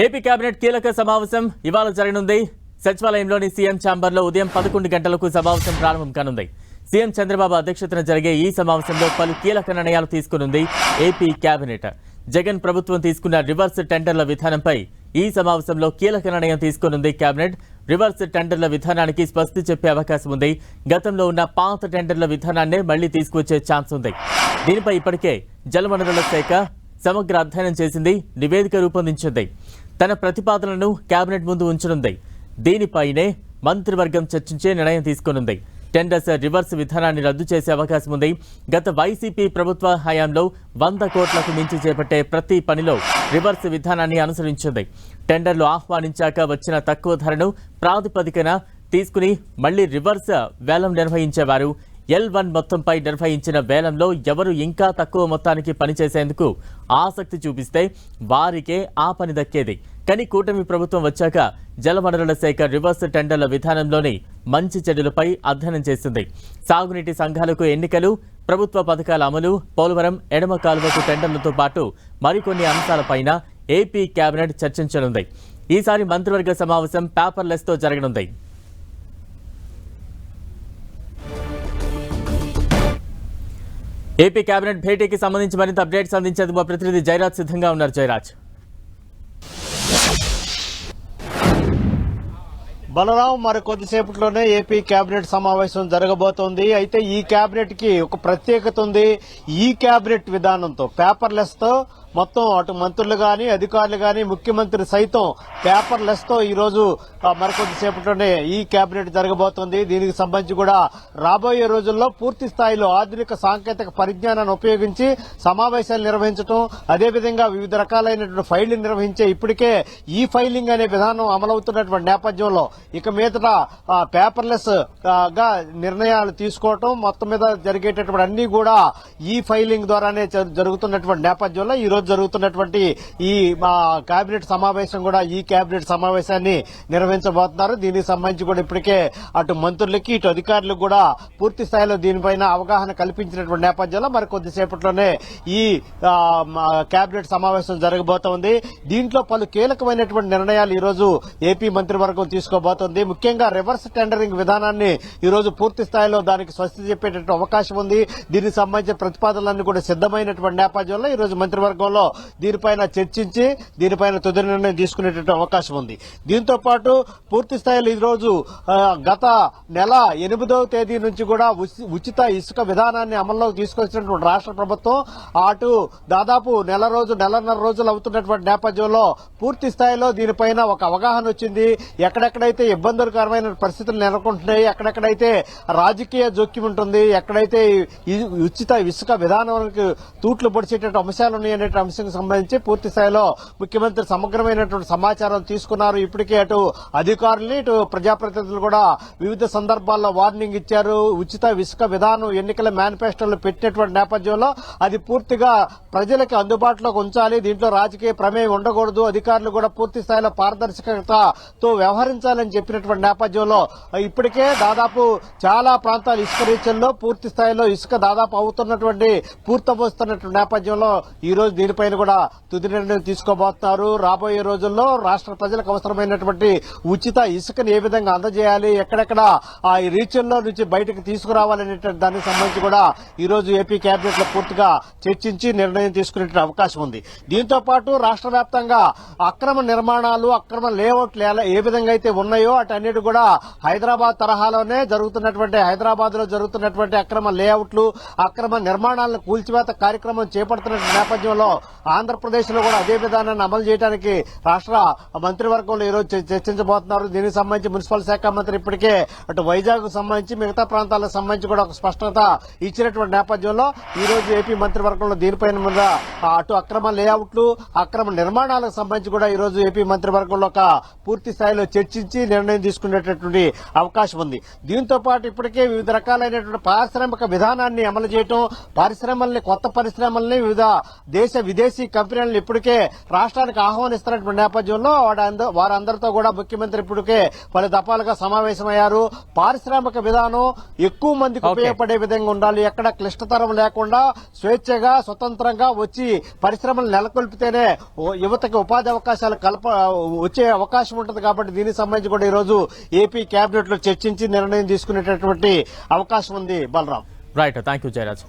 AP cabinet కీలక సమావేశం ఇవాళ జరగనుంది. సచివాలయంలోని సీఎం ఛాంబర్లో ఉదయం పదకొండు గంటలకు సమావేశం ప్రారంభం కానుంది. సీఎం చంద్రబాబు అధ్యక్షతన జరిగే ఈ సమావేశంలో పలు కీలక నిర్ణయాలు తీసుకునుంది ఏపీ కేబినెట్. జగన్ ప్రభుత్వం తీసుకున్న రివర్స్ టెండర్ల విధానంపై ఈ సమావేశంలో కీలక నిర్ణయం తీసుకునుంది కేబినెట్. రివర్స్ టెండర్ల విధానానికి స్పష్టి చెప్పే అవకాశం ఉంది. గతంలో ఉన్న పాత టెండర్ల విధానాన్నే మళ్ళీ తీసుకొచ్చే ఛాన్స్ ఉంది. దీనిపై ఇప్పటికే జలవనరుల శాఖ సమగ్ర అధ్యయనం చేసింది నివేదిక రూపొందించింది. తన ప్రతిపాదనలను కేబినెట్ ముందు ఉంచనుంది. దీనిపైనే మంత్రివర్గం చర్చించే నిర్ణయం తీసుకునుంది. టెండర్స్ రివర్స్ విధానాన్ని రద్దు చేసే అవకాశం ఉంది. గత వైసీపీ ప్రభుత్వ హయాంలో వంద కోట్లకు మించి చేపట్టే ప్రతి పనిలో రివర్స్ విధానాన్ని అనుసరించింది. టెండర్లు ఆహ్వానించాక వచ్చిన తక్కువ ధరను ప్రాతిపదికన తీసుకుని మళ్ళీ రివర్స్ వేలం నిర్వహించేవారు ఎల్ వన్ మొత్తంపై నిర్వహించిన వేలంలో ఎవరు ఇంకా తక్కువ మొత్తానికి పనిచేసేందుకు ఆసక్తి చూపిస్తే వారికే ఆ పని దక్కేది. కానీ కూటమి ప్రభుత్వం వచ్చాక జలవనరుల శాఖ రివర్స్ టెండర్ల విధానంలోని మంచి చెడులపై అధ్యయనం చేసింది. సాగునీటి సంఘాలకు ఎన్నికలు ప్రభుత్వ పథకాల అమలు పోలవరం ఎడమ కాలువకు టెండర్లతో పాటు మరికొన్ని అంశాలపైన ఏపీ కేబినెట్ చర్చించనుంది. ఈసారి మంత్రివర్గ సమావేశం పేపర్లెస్తో జరగనుంది. ఏపీ కేబినెట్ భేటీకి సంబంధించి మరింత అప్డేట్స్ అందించేందుకు మా ప్రతినిధి జయరాజ్ సిద్ధంగా ఉన్నారు. జయరాజ్ బలరాం మరి కొద్దిసేపట్లోనే ఏపీ కేబినెట్ సమావేశం జరగబోతోంది. అయితే ఈ కేబినెట్కి ఒక ప్రత్యేకత ఉంది. ఈ కేబినెట్ విధానంతో పేపర్లెస్తో మొత్తం అటు మంత్రులు కానీ అధికారులు కానీ ముఖ్యమంత్రి సైతం పేపర్ లెస్తో ఈరోజు మరికొద్దిసేపట్లోనే ఈ కేబినెట్ జరగబోతోంది. దీనికి సంబంధించి కూడా రాబోయే రోజుల్లో పూర్తి స్థాయిలో ఆధునిక సాంకేతిక పరిజ్ఞానాన్ని ఉపయోగించి సమావేశాలు నిర్వహించడం అదేవిధంగా వివిధ రకాలైనటువంటి ఫైళ్ళు నిర్వహించే ఇప్పటికే ఈ ఫైలింగ్ అనే విధానం అమలవుతున్నటువంటి నేపథ్యంలో ఇక మీదట పేపర్లెస్గా నిర్ణయాలు తీసుకోవటం మొత్తం మీద జరిగేటటువంటి అన్ని కూడా ఈ ఫైలింగ్ ద్వారానే జరుగుతున్నటువంటి నేపథ్యంలో ఈ రోజు జరుగుతున్నటువంటి ఈ కేబినెట్ సమావేశం కూడా ఈ కేబినెట్ సమావేశాన్ని నిర్వహించబోతున్నారు. దీనికి సంబంధించి కూడా ఇప్పటికే అటు మంత్రులకి ఇటు అధికారులకు కూడా పూర్తి స్థాయిలో దీనిపైన అవగాహన కల్పించినటువంటి నేపథ్యంలో మరి కొద్దిసేపట్లోనే ఈ కేబినెట్ సమావేశం జరగబోతోంది. దీంట్లో పలు కీలకమైనటువంటి నిర్ణయాలు ఈరోజు ఏపీ మంత్రివర్గం తీసుకోబోతోంది. ముఖ్యంగా రివర్స్ టెండరింగ్ విధానాన్ని ఈ రోజు పూర్తి స్థాయిలో దానికి స్వస్తి చెప్పేటటువంటి అవకాశం ఉంది. దీనికి సంబంధించిన ప్రతిపాదనలన్నీ కూడా సిద్దమైనటువంటి నేపథ్యంలో ఈ రోజు మంత్రివర్గంలో దీనిపైన చర్చించి దీనిపైన తుది నిర్ణయం తీసుకునేటువంటి అవకాశం ఉంది. దీంతో పాటు పూర్తి స్థాయిలో ఈ రోజు గత నెల ఎనిమిదవ తేదీ నుంచి కూడా ఉచి- ఉచిత ఇసుక విధానాన్ని అమల్లోకి తీసుకొచ్చినటువంటి రాష్ట్ర ప్రభుత్వం అటు దాదాపు నెల రోజు నెలన్నర రోజులు అవుతున్నటువంటి నేపథ్యంలో పూర్తి స్థాయిలో దీనిపైన ఒక అవగాహన వచ్చింది. ఎక్కడెక్కడైతే ఇబ్బందులకరమైన పరిస్థితులు నెలకొంటున్నాయి ఎక్కడెక్కడైతే రాజకీయ జోక్యం ఉంటుంది ఎక్కడైతే ఉచిత ఇసుక విధానానికి తూట్లు పొడిచేటటువంటి అంశాలు ఉన్నాయనే అంశంకు సంబంధించి పూర్తి స్థాయిలో ముఖ్యమంత్రి సమగ్రమైనటువంటి సమాచారం తీసుకున్నారు. ఇప్పటికే అటు అధికారులు ఇటు ప్రజాప్రతినిధులు కూడా వివిధ సందర్భాల్లో వార్నింగ్ ఇచ్చారు. ఉచిత ఇసుక విధానం ఎన్నికల మేనిఫెస్టోలో పెట్టినటువంటి నేపథ్యంలో అది పూర్తిగా ప్రజలకి అందుబాటులోకి ఉంచాలి. దీంట్లో రాజకీయ ప్రమేయం ఉండకూడదు. అధికారులు కూడా పూర్తి స్థాయిలో పారదర్శకతతో వ్యవహరించాలని చెప్పినటువంటి నేపథ్యంలో ఇప్పటికే దాదాపు చాలా ప్రాంతాలు ఇసుక రీచల్లో పూర్తి స్థాయిలో ఇసుక దాదాపు అవుతున్నటువంటి పూర్తవస్తున్నటువంటి నేపథ్యంలో ఈ రోజు దీనిపైన కూడా తుది నిర్ణయం తీసుకోబోతున్నారు. రాబోయే రోజుల్లో రాష్ట్ర ప్రజలకు అవసరమైనటువంటి ఉచిత ఇసుకను ఏ విధంగా అందజేయాలి ఎక్కడెక్కడ ఆ రీచ్ల్లో నుంచి బయటకు తీసుకురావాలనేటువంటి దానికి సంబంధించి కూడా ఈరోజు ఏపీ కేబినెట్లో పూర్తిగా చర్చించి నిర్ణయం తీసుకునే అవకాశం ఉంది. దీంతో పాటు రాష్ట్ర వ్యాప్తంగా అక్రమ నిర్మాణాలు అక్రమ లేఅవుట్లు ఏ విధంగా అయితే ఉన్నాయో అటన్నిటి కూడా హైదరాబాద్ తరహాలోనే జరుగుతున్నటువంటి హైదరాబాద్లో జరుగుతున్నటువంటి అక్రమ లేఅవుట్లు అక్రమ నిర్మాణాలను కూల్చివేత కార్యక్రమం చేపడుతున్న నేపథ్యంలో ఆంధ్రప్రదేశ్లో కూడా అదే విధానాన్ని అమలు చేయడానికి రాష్ట్ర మంత్రివర్గంలో ఈ రోజు చర్చించబోతున్నారు. దీనికి సంబంధించి మున్సిపల్ శాఖ మంత్రి ఇప్పటికే అటు వైజాగ్ సంబంధించి మిగతా ప్రాంతాలకు సంబంధించి కూడా ఒక స్పష్టత ఇచ్చినటువంటి నేపథ్యంలో ఈరోజు ఏపీ మంత్రివర్గంలో దీనిపైన మీద అటు అక్రమ లేఅవుట్లు అక్రమ నిర్మాణాలకు సంబంధించి కూడా ఈరోజు ఏపీ మంత్రివర్గంలో ఒక పూర్తి స్థాయిలో చర్చించి నిర్ణయం తీసుకునేటటువంటి అవకాశం ఉంది. దీంతో పాటు ఇప్పటికే వివిధ రకాలైనటువంటి పారిశ్రామిక విధానాన్ని అమలు చేయటం పరిశ్రమల్ని కొత్త పరిశ్రమల్ని వివిధ దేశ విదేశీ కంపెనీలను ఇప్పటికే రాష్ట్రానికి ఆహ్వానిస్తున్నటువంటి నేపథ్యంలో వారందరితో కూడా ముఖ్యమంత్రి ఇప్పటికే పలు దఫాలుగా సమావేశమయ్యారు. పారిశ్రామిక విధానం ఎక్కువ మందికి. ఉపయోగపడే విధంగా ఉండాలి. ఎక్కడ క్లిష్టతరం లేకుండా స్వేచ్ఛగా స్వతంత్రంగా వచ్చి పరిశ్రమలు నెలకొల్పితేనే యువతకి ఉపాధి అవకాశాలు కల్ప వచ్చే అవకాశం ఉంటుంది కాబట్టి దీనికి సంబంధించి కూడా ఈ రోజు ఏపీ కేబినెట్లో చర్చించి నిర్ణయం తీసుకునేటటువంటి అవకాశం ఉంది Balaram. Right thank you Jayaraj